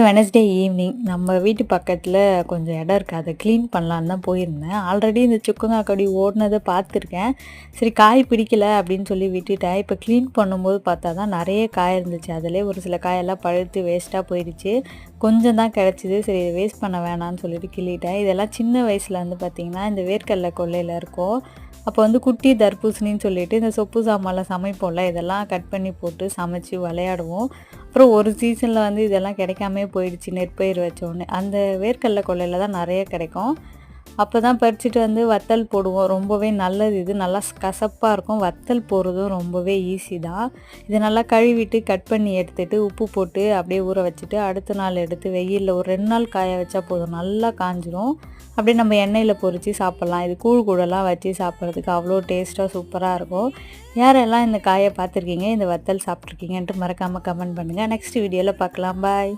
Wednesday evening நம்ம வீட்டு பக்கத்தில் கொஞ்சம் இடம் இருக்குது அதை க்ளீன் பண்ணலான்னு தான் போயிருந்தேன். ஆல்ரெடி இந்த சுக்குங்கா கடி ஓடினதை பார்த்துருக்கேன். சரி காய் பிடிக்கல அப்படின்னு சொல்லி விட்டுட்டேன். இப்போ க்ளீன் பண்ணும்போது பார்த்தா தான் நிறைய காய் இருந்துச்சு. அதிலே ஒரு சில காயெல்லாம் பழுத்து வேஸ்ட்டாக போயிடுச்சு. கொஞ்சம் தான் கிடச்சிது. சரி இதை வேஸ்ட் பண்ண வேணாம்னு சொல்லிட்டு கிள்ளிட்டேன். இதெல்லாம் சின்ன வயசில் வந்து பார்த்திங்கன்னா இந்த வேர்க்கடலை கொல்லையில் இருக்கும். அப்போ வந்து குட்டி தர்பூசணின்னு சொல்லிட்டு இந்த சொப்பு சாமான்லாம் சமைப்போம்ல இதெல்லாம் கட் பண்ணி போட்டு சமைச்சு விளையாடுவோம். அப்புறம் ஒரு சீசனில் வந்து இதெல்லாம் கிடைக்காமே போயிடுச்சு நெற்பயிர் வச்சோடனே அந்த வேர்க்கடல கொள்ளையில் தான் நிறைய கிடைக்கும். அப்போ தான் பறிச்சுட்டு வந்து வத்தல் போடுவோம். ரொம்பவே நல்லது இது. நல்லா கசப்பாக இருக்கும். வத்தல் போடுறதும் ரொம்பவே ஈஸி தான். இதை நல்லா கழுவிட்டு கட் பண்ணி எடுத்துகிட்டு உப்பு போட்டு அப்படியே ஊற வச்சுட்டு அடுத்த நாள் எடுத்து வெயிலில் ஒரு ரெண்டு நாள் காய வச்சா போதும். நல்லா காஞ்சிரும். அப்படியே நம்ம எண்ணெயில் பொறிச்சு சாப்பிட்லாம். இது கூழ் கூடலாம் வச்சு சாப்பிட்றதுக்கு அவ்வளோ டேஸ்ட்டாக சூப்பராக இருக்கும். யாரெல்லாம் இந்த காயை பார்த்துருக்கீங்க இந்த வத்தல் சாப்பிட்ருக்கீங்கன்ட்டு மறக்காமல் கமெண்ட் பண்ணுங்கள் நெக்ஸ்ட் வீடியோவில் பார்க்கலாம். பாய்